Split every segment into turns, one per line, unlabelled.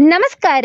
ನಮಸ್ಕಾರ.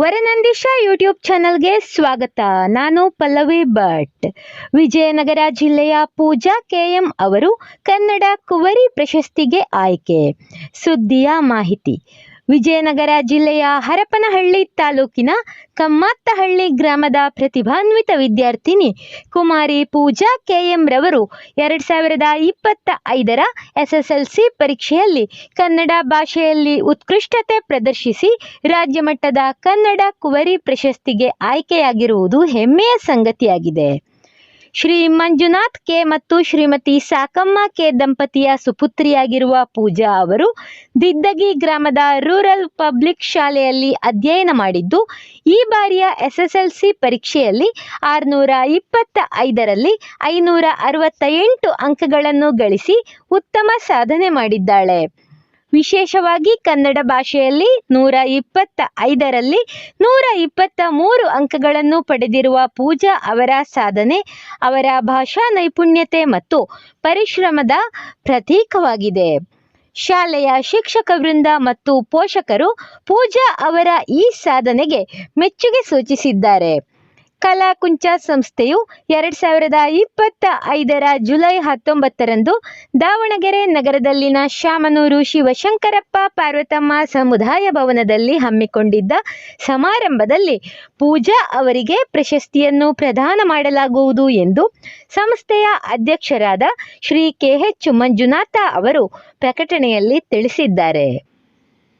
ವರನಂದೀಶ ಯೂಟ್ಯೂಬ್ ಚಾನಲ್ಗೆ ಸ್ವಾಗತ. ನಾನು ಪಲ್ಲವಿ ಭಟ್. ವಿಜಯನಗರ ಜಿಲ್ಲೆಯ ಪೂಜಾ ಕೆಎಂ ಅವರು ಕನ್ನಡ ಕುವರಿ ಪ್ರಶಸ್ತಿಗೆ ಆಯ್ಕೆ. ಸುದ್ದಿಯ ಮಾಹಿತಿ. ವಿಜಯನಗರ ಜಿಲ್ಲೆಯ ಹರಪನಹಳ್ಳಿ ತಾಲೂಕಿನ ಕಮ್ಮತ್ತಹಳ್ಳಿ ಗ್ರಾಮದ ಪ್ರತಿಭಾನ್ವಿತ ವಿದ್ಯಾರ್ಥಿನಿ ಕುಮಾರಿ ಪೂಜಾ ಕೆಎಂ ರವರು ಎರಡು ಸಾವಿರದ ಇಪ್ಪತ್ತ ಐದರ ಎಸ್ಎಸ್ಎಲ್ಸಿ ಪರೀಕ್ಷೆಯಲ್ಲಿ ಕನ್ನಡ ಭಾಷೆಯಲ್ಲಿ ಉತ್ಕೃಷ್ಟತೆ ಪ್ರದರ್ಶಿಸಿ ರಾಜ್ಯಮಟ್ಟದ ಕನ್ನಡ ಕುವರಿ ಪ್ರಶಸ್ತಿಗೆ ಆಯ್ಕೆಯಾಗಿರುವುದು ಹೆಮ್ಮೆಯ ಸಂಗತಿಯಾಗಿದೆ. ಶ್ರೀ ಮಂಜುನಾಥ್ ಕೆ ಮತ್ತು ಶ್ರೀಮತಿ ಸಾಕಮ್ಮ ಕೆ ದಂಪತಿಯ ಸುಪುತ್ರಿಯಾಗಿರುವ ಪೂಜಾ ಅವರು ದಿದ್ದಗಿ ಗ್ರಾಮದ ರೂರಲ್ ಪಬ್ಲಿಕ್ ಶಾಲೆಯಲ್ಲಿ ಅಧ್ಯಯನ ಮಾಡಿದ್ದು, ಈ ಬಾರಿಯ ಎಸ್ಎಸ್ಎಲ್ಸಿ ಪರೀಕ್ಷೆಯಲ್ಲಿ ಆರುನೂರ ಇಪ್ಪತ್ತ ಐದರಲ್ಲಿ ಐನೂರ ಅರವತ್ತ ಎಂಟು ಅಂಕಗಳನ್ನು ಗಳಿಸಿ ಉತ್ತಮ ಸಾಧನೆ ಮಾಡಿದ್ದಾಳೆ. ವಿಶೇಷವಾಗಿ ಕನ್ನಡ ಭಾಷೆಯಲ್ಲಿ ನೂರ ಇಪ್ಪತ್ತ ಐದರಲ್ಲಿ ನೂರ ಇಪ್ಪತ್ತ ಮೂರು ಅಂಕಗಳನ್ನು ಪಡೆದಿರುವ ಪೂಜಾ ಅವರ ಸಾಧನೆ ಅವರ ಭಾಷಾ ನೈಪುಣ್ಯತೆ ಮತ್ತು ಪರಿಶ್ರಮದ ಪ್ರತೀಕವಾಗಿದೆ. ಶಾಲೆಯ ಶಿಕ್ಷಕ ವೃಂದ ಮತ್ತು ಪೋಷಕರು ಪೂಜಾ ಅವರ ಈ ಸಾಧನೆಗೆ ಮೆಚ್ಚುಗೆ ಸೂಚಿಸಿದ್ದಾರೆ. ಕಲಾಕುಂಚ ಸಂಸ್ಥೆಯು ಎರಡು ಸಾವಿರದ ಇಪ್ಪತ್ತ ಐದರ ಜುಲೈ ಹತ್ತೊಂಬತ್ತರಂದು ದಾವಣಗೆರೆ ನಗರದಲ್ಲಿನ ಶಾಮನೂರು ಶಿವಶಂಕರಪ್ಪ ಪಾರ್ವತಮ್ಮ ಸಮುದಾಯ ಭವನದಲ್ಲಿ ಹಮ್ಮಿಕೊಂಡಿದ್ದ ಸಮಾರಂಭದಲ್ಲಿ ಪೂಜಾ ಅವರಿಗೆ ಪ್ರಶಸ್ತಿಯನ್ನು ಪ್ರದಾನ ಮಾಡಲಾಗುವುದು ಎಂದು ಸಂಸ್ಥೆಯ ಅಧ್ಯಕ್ಷರಾದ ಶ್ರೀ ಕೆ ಎಚ್ ಮಂಜುನಾಥ ಅವರು ಪ್ರಕಟಣೆಯಲ್ಲಿ ತಿಳಿಸಿದ್ದಾರೆ.